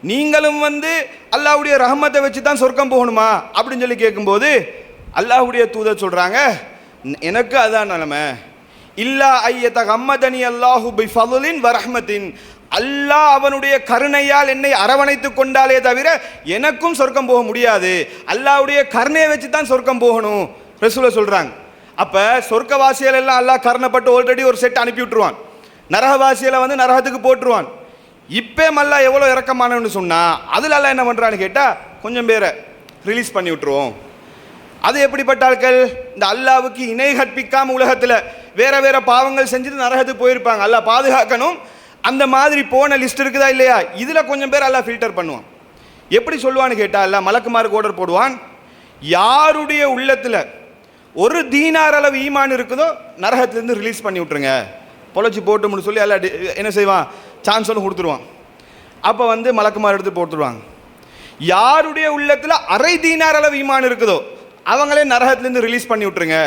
நீங்களும் வந்து அல்லாவுடைய ரஹமத்தை வச்சு தான் சொர்க்கம் போகணுமா? அப்படின்னு சொல்லி கேட்கும்போது அல்லாஹ்வுடைய தூதர் சொல்கிறாங்க எனக்கு அதான் நிலமை. இல்லா ஐயத்த கம்மதனி அல்லாஹு பி ஃபதுலின் வரஹமத்தின் அல்லாஹ் அவனுடைய கருணையால் என்னை அரவணைத்து கொண்டாலே தவிர எனக்கும் சொர்க்கம் போக முடியாது. அல்லாவுடைய கருணையை வச்சு தான் சொர்க்கம் போகணும். ரசூலை சொல்கிறாங்க அப்போ சொர்க்கவாசியில் எல்லாம் அல்லாஹ் கருணைப்பட்டு ஆல்ரெடி ஒரு செட் அனுப்பி விட்டுருவான். நரகவாசியில் வந்து நரகத்துக்கு போட்டுருவான். இப்போ மல்லா எவ்வளோ இறக்கமானவன்னு சொன்னால் அதில் எல்லாம் என்ன பண்ணுறான்னு கேட்டால் கொஞ்சம் பேரை ரிலீஸ் பண்ணி விட்டுருவோம். அது எப்படிப்பட்ட ஆட்கள்? இந்த அல்லாவுக்கு இணை கற்பிக்காமல் உலகத்தில் வேற வேற பாவங்கள் செஞ்சுட்டு நரகத்துக்கு போயிருப்பாங்க. அல்லாஹ் பாதுகாக்கணும். அந்த மாதிரி போன லிஸ்ட் இருக்குதா இல்லையா? இதில் கொஞ்சம் பேர் எல்லாம் ஃபில்டர் பண்ணுவான். எப்படி சொல்லுவான்னு கேட்டால் எல்லாம் மலக்குமாருக்கு ஆர்டர் போடுவான். யாருடைய உள்ளத்தில் ஒரு தீனார் அளவு ஈமான் இருக்குதோ நரகத்துலேருந்து ரிலீஸ் பண்ணி விட்ருங்க பொழைச்சி போட்டோம்னு சொல்லி எல்லாம் என்ன செய்வான்? சான்ஸ் ஒன்று கொடுத்துருவான். அப்போ வந்து மலக்குமார் எடுத்து போட்டுருவாங்க. யாருடைய உள்ளத்தில் அரை தீனார் அளவு ஈமான் இருக்குதோ அவங்களே நரகத்துலேருந்து ரிலீஸ் பண்ணி விட்ருங்க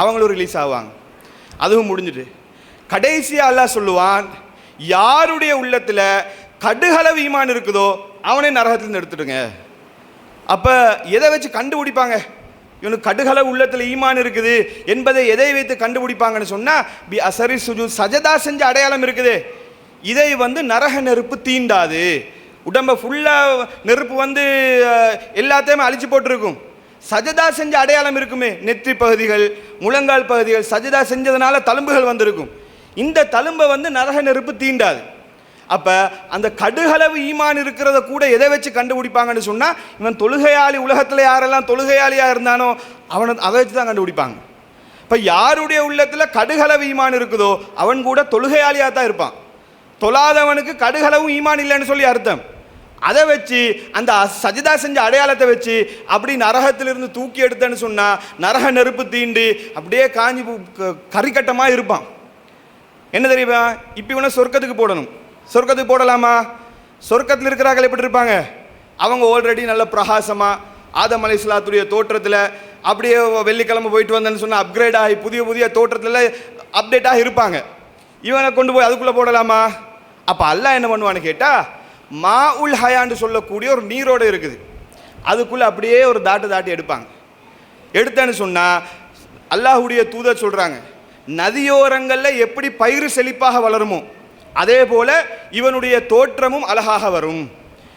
அவங்களும் ரிலீஸ் ஆவாங்க. அதுவும் முடிஞ்சுட்டு. கடைசியாக எல்லாம் சொல்லுவான் யாருடைய உள்ளத்தில் கடுகளவு ஈமான் இருக்குதோ அவனே நரகத்துலேருந்து எடுத்துடுங்க. அப்போ எதை வச்சு கண்டுபிடிப்பாங்க? இவனுக்கு கடுகள உள்ளத்தில் ஈமான் இருக்குது என்பதை எதை வைத்து கண்டுபிடிப்பாங்கன்னு சொன்னால் பி அசரி சுஜு சஜதா செஞ்ச அடையாளம் இருக்குது. இதை வந்து நரக நெருப்பு தீண்டாது. உடம்ப ஃபுல்லாக நெருப்பு வந்து எல்லாத்தையுமே அழிச்சு போட்டிருக்கும். சஜதா செஞ்ச அடையாளம் இருக்குமே நெற்றி பகுதிகள் முழங்கால் பகுதிகள் சஜதா செஞ்சதுனால தழும்புகள் வந்திருக்கும். இந்த தழும்பை வந்து நரக நெருப்பு தீண்டாது. அப்போ அந்த கடுகளவு ஈமான் இருக்கிறத கூட எதை வச்சு கண்டுபிடிப்பாங்கன்னு சொன்னால் இவன் தொழுகையாளி உலகத்தில் யாரெல்லாம் தொழுகையாளியாக இருந்தானோ அவனை அதை வச்சு தான் கண்டுபிடிப்பாங்க. இப்போ யாருடைய உள்ளத்தில் கடுகளவு ஈமான் இருக்குதோ அவன் கூட தொழுகையாளியாக தான் இருப்பான். தொழாதவனுக்கு கடுகளவும் ஈமான் இல்லைன்னு சொல்லி அர்த்தம். அதை வச்சு அந்த சஜிதா செஞ்ச அடையாளத்தை வச்சு அப்படி நரகத்திலிருந்து தூக்கி எடுத்தேன்னு சொன்னால் நரக நெருப்பு தீண்டு அப்படியே காஞ்சி கறிக்கட்டமாக இருப்பான். என்ன தெரியுமா? இப்போ இவனை சொர்க்கத்துக்கு போடணும். சொர்க்கத்துக்கு போடலாமா? சொர்க்கத்தில் இருக்கிறார்கள் எப்படி இருப்பாங்க? அவங்க ஆல்ரெடி நல்ல பிரகாசமாக ஆதம் அலைஹிஸ்ஸலாத்துடைய தோற்றத்தில் அப்படியே வெள்ளிக்கிழமை போயிட்டு வந்தேன்னு சொன்னால் அப்கிரேட் ஆகி புதிய புதிய தோற்றத்தில் அப்டேட்டாக இருப்பாங்க. இவனை கொண்டு போய் அதுக்குள்ளே போடலாமா? அப்போ அல்லாஹ் என்ன பண்ணுவான்னு கேட்டால் மா உல் ஹயான்னு சொல்லக்கூடிய ஒரு நீரோடு இருக்குது. அதுக்குள்ளே அப்படியே ஒரு தாட்டு தாட்டி எடுப்பாங்க. எடுத்தேன்னு சொன்னால் அல்லாஹ்வுடைய தூதர் சொல்கிறாங்க நதியோரங்களில் எப்படி பயிர் செழிப்பாக வளருமோ அதே போல இவனுடைய தோற்றமும் அழகாக வரும்.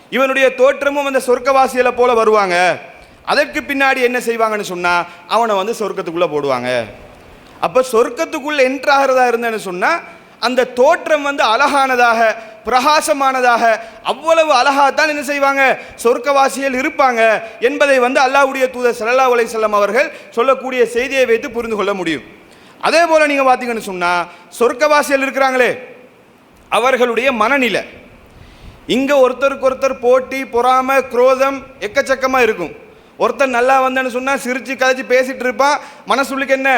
இவனுடைய தோற்றமும் அந்த சொர்க்கவாசிகளை போல வருவாங்க. அதற்கு பின்னாடி என்ன செய்வாங்கன்னு சொன்னால் அவனை வந்து சொர்க்கத்துக்குள்ளே போடுவாங்க. அப்போ சொர்க்கத்துக்குள்ளே என்ட்ராகிறதா இருந்தேன்னு சொன்னால் அந்த தோற்றம் வந்து அழகானதாக பிரகாசமானதாக அவ்வளவு அழகாகத்தான் என்ன செய்வாங்க? சொர்க்கவாசிகள் இருப்பாங்க என்பதை வந்து அல்லாவுடைய தூதர் சல்லா உலை செல்லம் அவர்கள் சொல்லக்கூடிய செய்தியை வைத்து புரிந்து கொள்ள முடியும். அதே போல் நீங்கள் பார்த்தீங்கன்னு சொன்னால் சொர்க்கவாசிகள் இருக்கிறாங்களே அவர்களுடைய மனநிலை. இங்கே ஒருத்தருக்கு ஒருத்தர் போட்டி பொறாமை குரோதம் எக்கச்சக்கமாக இருக்கும். ஒருத்தர் நல்லா வந்தேன்னு சொன்னால் சிரித்து கதைச்சு பேசிகிட்டு இருப்பான் மனசுள்ளுக்கு என்ன?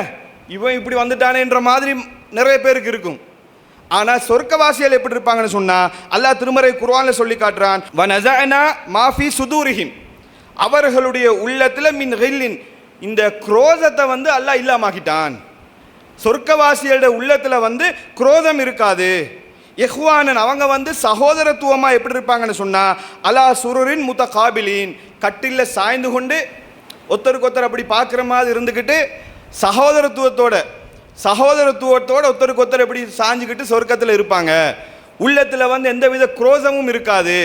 இவன் இப்படி வந்துட்டானேன்ற மாதிரி நிறைய பேருக்கு இருக்கும். ஆனால் சொர்க்கவாசிகள் எப்படி இருப்பாங்கன்னு சொன்னால் அல்லாஹ் திருமறை குர்வானில் சொல்லி காட்டுறான் வனசஅனா மாஃபி சுதூரிஹிம். அவர்களுடைய உள்ளத்தில் மின் ஹில்லின் இந்த குரோதத்தை வந்து அல்லாஹ் இல்லாமாக்கிட்டான். சொர்க்கவாசிகளோட உள்ளத்தில் வந்து குரோதம் இருக்காது. எஹ்வானன் அவங்க வந்து சகோதரத்துவமாக எப்படி இருப்பாங்கன்னு சொன்னால் அலா சுருரின் முத்த காபிலின் கட்டிலில் சாய்ந்து கொண்டு ஒருத்தருக்கு ஒருத்தர் அப்படி பார்க்குற மாதிரி இருந்துக்கிட்டு சகோதரத்துவத்தோட சகோதரத்துவத்தோட ஒருத்தருக்கு ஒருத்தர் எப்படி சாஞ்சுக்கிட்டு சொர்க்கத்தில் இருப்பாங்க. உள்ளத்தில் வந்து எந்தவித குரோதமும் இருக்காது.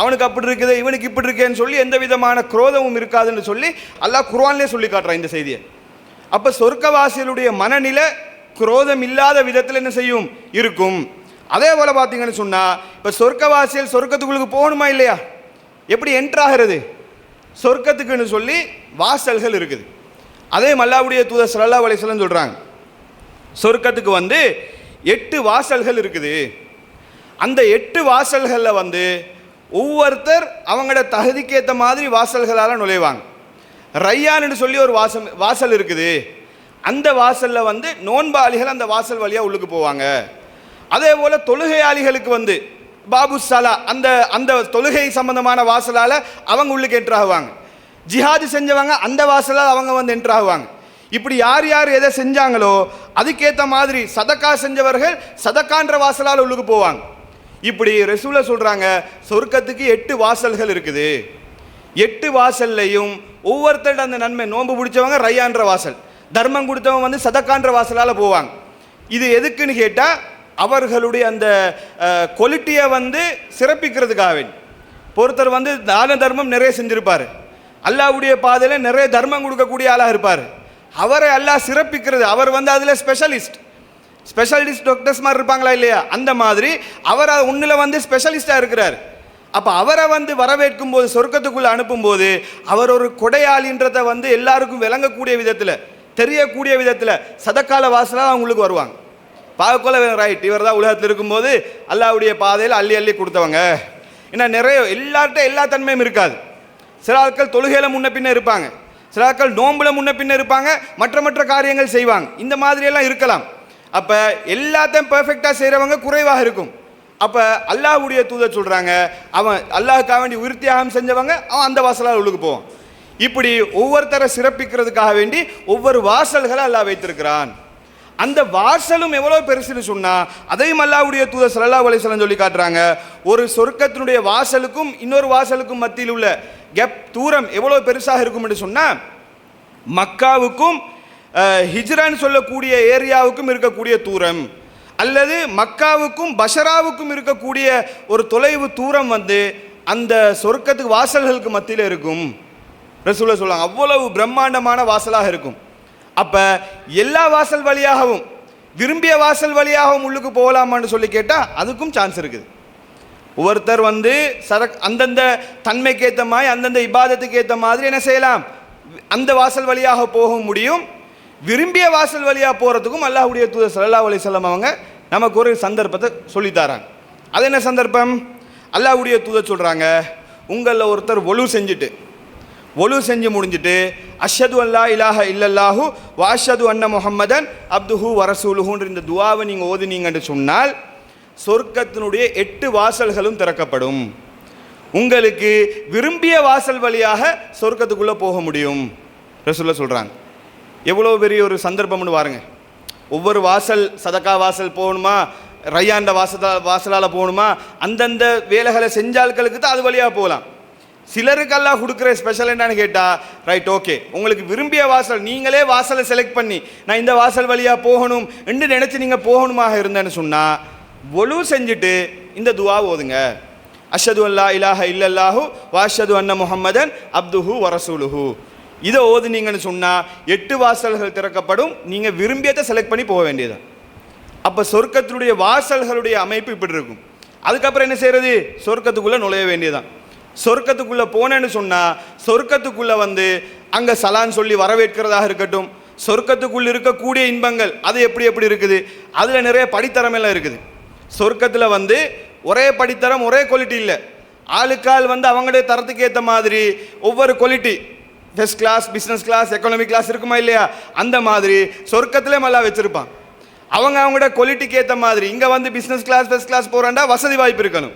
அவனுக்கு அப்படி இருக்குது இவனுக்கு இப்படி இருக்கேன்னு சொல்லி எந்த விதமான குரோதமும் இருக்காதுன்னு சொல்லி அல்லாஹ் குர்வான்லேயே சொல்லி காட்டுறான் இந்த செய்தியை. அப்போ சொர்க்கவாசிகளுடைய மனநிலை குரோதம் இல்லாத விதத்தில் என்ன செய்யும்? இருக்கும். அதே போல் பார்த்தீங்கன்னு சொன்னால் இப்போ சொர்க்கவாசிகள் சொர்க்கத்துக்குள்ளுக்கு போகணுமா இல்லையா? எப்படி என்ட்ராகிறது சொர்க்கத்துக்குன்னு சொல்லி வாசல்கள் இருக்குது. அதே மல்லாவுடைய தூதர் ஸல்லல்லாஹு வலைசலம் சொல்கிறாங்க சொர்க்கத்துக்கு வந்து எட்டு வாசல்கள் இருக்குது. அந்த எட்டு வாசல்களில் வந்து ஒவ்வொருத்தர் அவங்களோட தகுதிக்கு ஏற்ற மாதிரி வாசல்களால் நுழைவாங்க. ரையான்னு சொல்லி ஒரு வாசல் வாசல் இருக்குது. அந்த வாசலில் வந்து நோன்பாளிகள் அந்த வாசல் வழியாக உள்ளுக்கு போவாங்க. அதே போல் தொழுகையாளிகளுக்கு வந்து பாபு சலா அந்த அந்த தொழுகை சம்பந்தமான வாசலால் அவங்க உள்ளுக்கு என்ட்ராகுவாங்க ஜிஹாது செஞ்சவங்க அந்த வாசலால் அவங்க வந்து என்ட்ராகுவாங்க இப்படி யார் யார் எதை செஞ்சாங்களோ அதுக்கேற்ற மாதிரி சதக்கா செஞ்சவர்கள் சதக்கான்ற வாசலால் உள்ளுக்கு போவாங்க. இப்படி ரசூல சொல்கிறாங்க சொர்க்கத்துக்கு எட்டு வாசல்கள் இருக்குது. எட்டு வாசல்லையும் ஒவ்வொருத்தர்கிட்ட அந்த நன்மை நோன்பு பிடிச்சவங்க ரையான்ற வாசல். தர்மம் கொடுத்தவங்க வந்து சதக்கான்ற வாசலால் போவாங்க. இது எதுக்குன்னு கேட்டால் அவர்களுடைய அந்த குவாலிட்டியை வந்து சிறப்பிக்கிறதுக்காக வேண்டி. ஒருத்தர் வந்து தான தர்மம் நிறைய செஞ்சுருப்பார். அல்லாவுடைய பாதையில் நிறைய தர்மம் கொடுக்கக்கூடிய ஆளாக இருப்பார். அவரை அல்லாஹ் சிறப்பிக்கிறது அவர் வந்து அதில் ஸ்பெஷலிஸ்ட் ஸ்பெஷலிஸ்ட் டாக்டர்ஸ் மாதிரி இருப்பாங்களா இல்லையா? அந்த மாதிரி அவர் ஒன்றில் வந்து ஸ்பெஷலிஸ்ட்டாக இருக்கிறார். அப்போ அவரை வந்து வரவேற்கும் போது சொர்க்கத்துக்குள்ளே அனுப்பும்போது அவர் ஒரு கொடையாளின்றதை வந்து எல்லாருக்கும் விளங்கக்கூடிய விதத்தில் தெரியக்கூடிய விதத்தில் சதக்கால வாசலாக அவங்களுக்கு வருவாங்க. பார்க்கல ரைட் இவர் தான் உலகத்தில் இருக்கும்போது அல்லாவுடைய பாதையில் அள்ளி அள்ளி கொடுத்தவங்க. ஏன்னா நிறைய எல்லார்கிட்ட எல்லா தன்மையும் இருக்காது. சில ஆட்கள் தொழுகையில் முன்ன பின்ன இருப்பாங்க. சில ஆட்கள் நோம்பில் முன்ன பின்ன இருப்பாங்க. மற்ற மற்ற காரியங்கள் செய்வாங்க. இந்த மாதிரியெல்லாம் இருக்கலாம். அப்போ எல்லாத்தையும் பர்ஃபெக்டாக செய்கிறவங்க குறைவாக இருக்கும். அப்போ அல்லாஹ்வுடைய தூதர் சொல்கிறாங்க அவன் அல்லாஹுக்காக வேண்டி உயிர் தியாகம் செஞ்சவங்க அவன் அந்த வாசலால் உள்ளுக்கு போவான். இப்படி ஒவ்வொருத்தரை சிறப்பிக்கிறதுக்காக வேண்டி ஒவ்வொரு வாசல்களை அல்லாஹ் வைத்திருக்கிறான். அந்த வாசலும் எவ்வளோ பெருசுன்னு சொன்னால் அதையும் அல்லாஹ்வுடைய தூதர் சல்லா அலைஹி சொல்லி காட்டுறாங்க. ஒரு சொர்க்கத்தினுடைய வாசலுக்கும் இன்னொரு வாசலுக்கும் மத்தியில் உள்ள கெப் தூரம் எவ்வளோ பெருசாக இருக்கும் என்று சொன்னால் மக்காவுக்கும் ஹிஜ்ரான்னு சொல்லக்கூடிய ஏரியாவுக்கும் இருக்கக்கூடிய தூரம். அல்லது மக்காவுக்கும் பஷராவுக்கும் இருக்கக்கூடிய ஒரு தொலைவு தூரம் வந்து அந்த சொர்க்கத்துக்கு வாசல்களுக்கு மத்தியில் இருக்கும். ரசூலை சொல்லுவாங்க அவ்வளவு பிரம்மாண்டமான வாசலாக இருக்கும். அப்போ எல்லா வாசல் வழியாகவும் விரும்பிய வாசல் வழியாகவும் உள்ளுக்கு போகலாமான்னு சொல்லி கேட்டால் அதுக்கும் சான்ஸ் இருக்குது. ஒவ்வொருத்தர் வந்து சரக் அந்தந்த தன்மைக்கு ஏற்ற மாதிரி அந்தந்த இபாதத்துக்கு ஏற்ற மாதிரி என்ன செய்யலாம்? அந்த வாசல் வழியாக போக முடியும். விரும்பிய வாசல் வழியாக போகிறதுக்கும் அல்லாஹ்வுடைய தூதர் சல்லா அலி செல்லம் அவங்க நமக்கு ஒரு சந்தர்ப்பத்தை சொல்லித் தராங்க. அது என்ன சந்தர்ப்பம்? அல்லாஹுடைய தூதர் சொல்கிறாங்க உங்களில் ஒருத்தர் ஒழு செஞ்சுட்டு ஒழு செஞ்சு முடிஞ்சுட்டு அஷது அல்லா இலாஹ இல்லல்லாஹு வாஷது அன்ன முஹம்மதன் அப்துஹு வரசூலுஹுன்ற இந்த துவாவை நீங்கள் ஓதுனீங்கன்னு சொன்னால் சொர்க்கத்தினுடைய எட்டு வாசல்களும் திறக்கப்படும். உங்களுக்கு விரும்பிய வாசல் வழியாக சொர்க்கத்துக்குள்ளே போக முடியும். ரசூல்லா சொல்கிறாங்க எவ்வளோ பெரிய ஒரு சந்தர்ப்பம்னு பாருங்க. ஒவ்வொரு வாசல் சதக்கா வாசல் போகணுமா? ரையாண்ட வாசலா வாசலால் போகணுமா? அந்தந்த வேலைகளை செஞ்சாள்களுக்கு தான் அது வழியாக போகலாம். சிலருக்கெல்லாம் கொடுக்குற ஸ்பெஷல் என்னன்னு கேட்டால் ரைட் ஓகே உங்களுக்கு விரும்பிய வாசல் நீங்களே வாசலை செலக்ட் பண்ணி நான் இந்த வாசல் வழியாக போகணும் என்று நினச்சி நீங்கள் போகணுமாக இருந்தேன்னு சொன்னால் ஒழு செஞ்சுட்டு இந்த துவா ஓதுங்க. அஷது அல்லா இலாஹ இல்லல்லாஹு வாஷது அன்ன முஹம்மதன் அப்துஹு வரசூலுஹூ இதை ஓதுனீங்கன்னு சொன்னால் எட்டு வாசல்கள் திறக்கப்படும். நீங்கள் விரும்பியதை செலக்ட் பண்ணி போக வேண்டியதுதான் அப்போ சொர்க்கத்தினுடைய வாசல்களுடைய அமைப்பு இப்படி இருக்கும். அதுக்கப்புறம் என்ன செய்யறது? சொர்க்கத்துக்குள்ளே நுழைய வேண்டியதான் சொர்க்கத்துக்குள்ளே போனேன்னு சொன்னால் சொர்க்கத்துக்குள்ளே வந்து அங்கே சலான் சொல்லி வரவேற்கிறதாக இருக்கட்டும். சொர்க்கத்துக்குள்ளே இருக்கக்கூடிய இன்பங்கள் அது எப்படி எப்படி இருக்குது? அதில் நிறைய படித்தரம் எல்லாம் இருக்குது. சொர்க்கத்தில் வந்து ஒரே படித்தரம் ஒரே குவாலிட்டி இல்லை. ஆளுக்கால் வந்து அவங்களுடைய தரத்துக்கு ஏற்ற மாதிரி ஒவ்வொரு quality first class business class economic class இருக்குமா இல்லையா? அந்த மாதிரி சொர்க்கத்திலே நல்லா வச்சுருப்பான். அவங்க அவங்களோட குவாலிட்டிக்கு ஏற்ற மாதிரி இங்கே வந்து பிஸ்னஸ் கிளாஸ் ஃபஸ்ட் கிளாஸ் போகிறாண்டா வசதி வாய்ப்பு இருக்கணும்.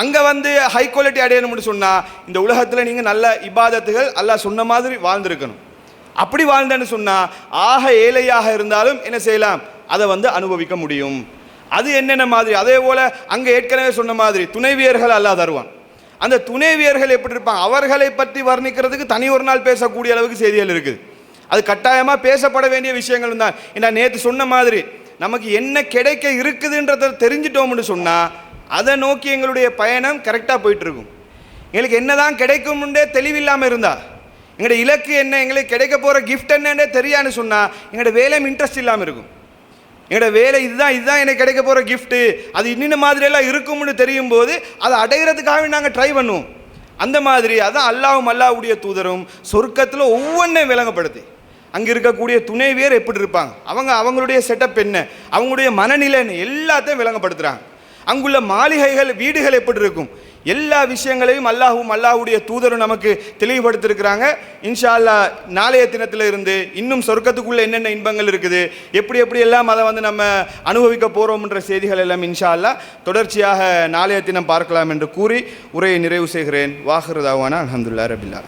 அங்கே வந்து ஹை குவாலிட்டி அடையணும்னு சொன்னால் இந்த உலகத்தில் நீங்கள் நல்ல இபாதத்துகள் எல்லாம் சொன்ன மாதிரி வாழ்ந்திருக்கணும். அப்படி வாழ்ந்தேன்னு சொன்னால் ஆக ஏழையாக இருந்தாலும் என்ன செய்யலாம்? அதை வந்து அனுபவிக்க முடியும். அது என்னென்ன மாதிரி? அதே போல் அங்கே ஏற்கனவே சொன்ன மாதிரி துணைவியர்கள் அல்லா தருவான். அந்த துணைவியர்கள் எப்படி இருப்பாங்க? அவர்களை பற்றி வர்ணிக்கிறதுக்கு தனி ஒரு நாள் பேசக்கூடிய அளவுக்கு செய்திகள் இருக்குது. அது கட்டாயமாக பேசப்பட வேண்டிய விஷயங்கள் தான். ஏன்னா நேற்று சொன்ன மாதிரி நமக்கு என்ன கிடைக்க இருக்குதுன்றத தெரிஞ்சிட்டோம்னு சொன்னால் அதை நோக்கி எங்களுடைய பயணம் கரெக்டாக போயிட்டுருக்கும். எங்களுக்கு எங்களுக்கு என்னதான் கிடைக்கும்ன்றே தெளிவில்லாமல் இருந்தால் எங்களோட இலக்கு என்ன எங்களுக்கு கிடைக்க போகிற கிஃப்ட் என்னன்னே தெரியான்னு சொன்னால் எங்களோட வேலையும் இன்ட்ரெஸ்ட் இல்லாமல் இருக்கும். எங்களோட வேலை இதுதான் இதுதான் எனக்கு கிடைக்க போகிற கிஃப்ட்டு அது இன்னின்ன மாதிரியெல்லாம் இருக்கும்னு தெரியும் போது அதை அடைகிறதுக்காக நாங்கள் ட்ரை பண்ணுவோம். அந்த மாதிரி அதான் அல்லாவும் அல்லாவுடைய தூதரும் சொர்க்கத்தில் ஒவ்வொன்றையும் விளங்கப்படுது அங்கே இருக்கக்கூடிய துணைவியர் எப்படி இருப்பாங்க? அவங்க அவங்களுடைய செட்டப் என்ன? அவங்களுடைய மனநிலைன்னு எல்லாத்தையும் விளங்கப்படுத்துகிறாங்க அங்குள்ள மாளிகைகள் வீடுகள் எப்படி இருக்கும்? எல்லா விஷயங்களையும் அல்லாஹும் அல்லாஹ்வுடைய தூதரும் நமக்கு தெளிவுபடுத்திருக்கிறாங்க இன்ஷா அல்லாஹ் நாளைய தினத்தில் இருந்து இன்னும் சொர்க்கத்துக்குள்ள என்னென்ன இன்பங்கள் இருக்குது எப்படி எப்படி எல்லாம் அதை வந்து நம்ம அனுபவிக்க போகிறோம்ன்ற செய்திகள் எல்லாம் இன்ஷா அல்லாஹ் தொடர்ச்சியாக நாளைய தினம் பார்க்கலாம் என்று கூறி உரையை நிறைவு செய்கிறேன். வாஹிருதாவான அலமதுல்லா ரபில்லா